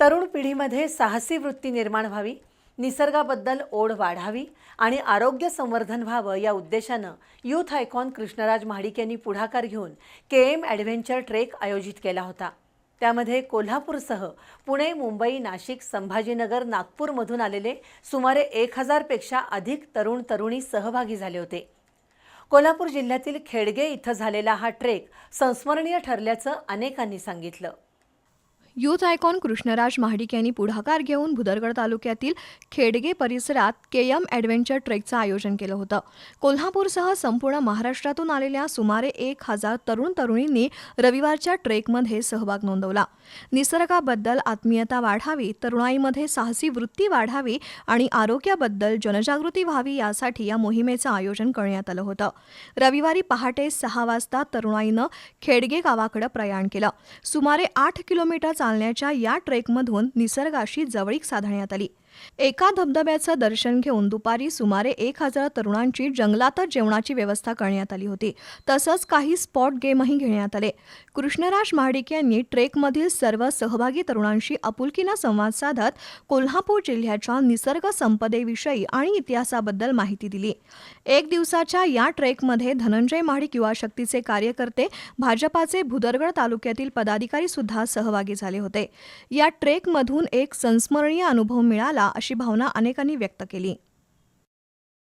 तरुण पिढीमध्ये साहसी वृत्ती निर्माण व्हावी निसर्गाबद्दल ओढ वाढावी आणि आरोग्य संवर्धन व्हावं या उद्देशानं यूथ आयकॉन कृष्णराज महाडिक यांनी पुढाकार घेऊन के एम ॲडव्हेंचर ट्रेक आयोजित केला होता. त्यामध्ये कोल्हापूरसह पुणे मुंबई नाशिक संभाजीनगर नागपूरमधून आलेले सुमारे एक हजारपेक्षा अधिक तरुण तरुणी सहभागी झाले होते. कोल्हापूर जिल्ह्यातील खेडगे इथं झालेला हा ट्रेक संस्मरणीय ठरल्याचं अनेकांनी सांगितलं. यूथ आयकॉन कृष्णराज महाडिक यांनी पुढाकार घेऊन भुदरगड तालुक्यातील खेडगे परिसरात केयम ॲडव्हेंचर ट्रेकचं आयोजन केलं होतं. कोल्हापूरसह संपूर्ण महाराष्ट्रातून आलेल्या सुमारे एक हजार तरुण तरुणींनी रविवारच्या ट्रेकमध्ये सहभाग नोंदवला. निसर्गाबद्दल आत्मीयता वाढावी तरुणाईमध्ये साहसी वृत्ती वाढावी आणि आरोग्याबद्दल जनजागृती व्हावी यासाठी या मोहिमेचं आयोजन करण्यात आलं होतं. रविवारी पहाटे सहा वाजता तरुणाईनं खेडगे गावाकडे प्रयाण केलं. सुमारे आठ किलोमीटर चालण्याच्या या ट्रेकमधून निसर्गाशी जवळीक साधण्यात आली. एका धबधब्याचं दर्शन घेऊन दुपारी सुमारे एक हजार तरुणांची जंगलातच जेवणाची व्यवस्था करण्यात आली होती. तसंच काही स्पॉट गेमही घेण्यात आले. कृष्णराज महाडिक यांनी ट्रेकमधील सर्व सहभागी तरुणांशी आपुलकीनं संवाद साधत कोल्हापूर जिल्ह्याच्या निसर्ग संपदेविषयी आणि इतिहासाबद्दल माहिती दिली. एक दिवसाच्या या ट्रेकमध्ये धनंजय महाडिक युवा शक्तीचे कार्यकर्ते भाजपाचे भुदरगड तालुक्यातील पदाधिकारी सुद्धा सहभागी झाले होते. या ट्रेकमधून एक संस्मरणीय अनुभव मिळाला अशी भावना अनेकांनी व्यक्त केली.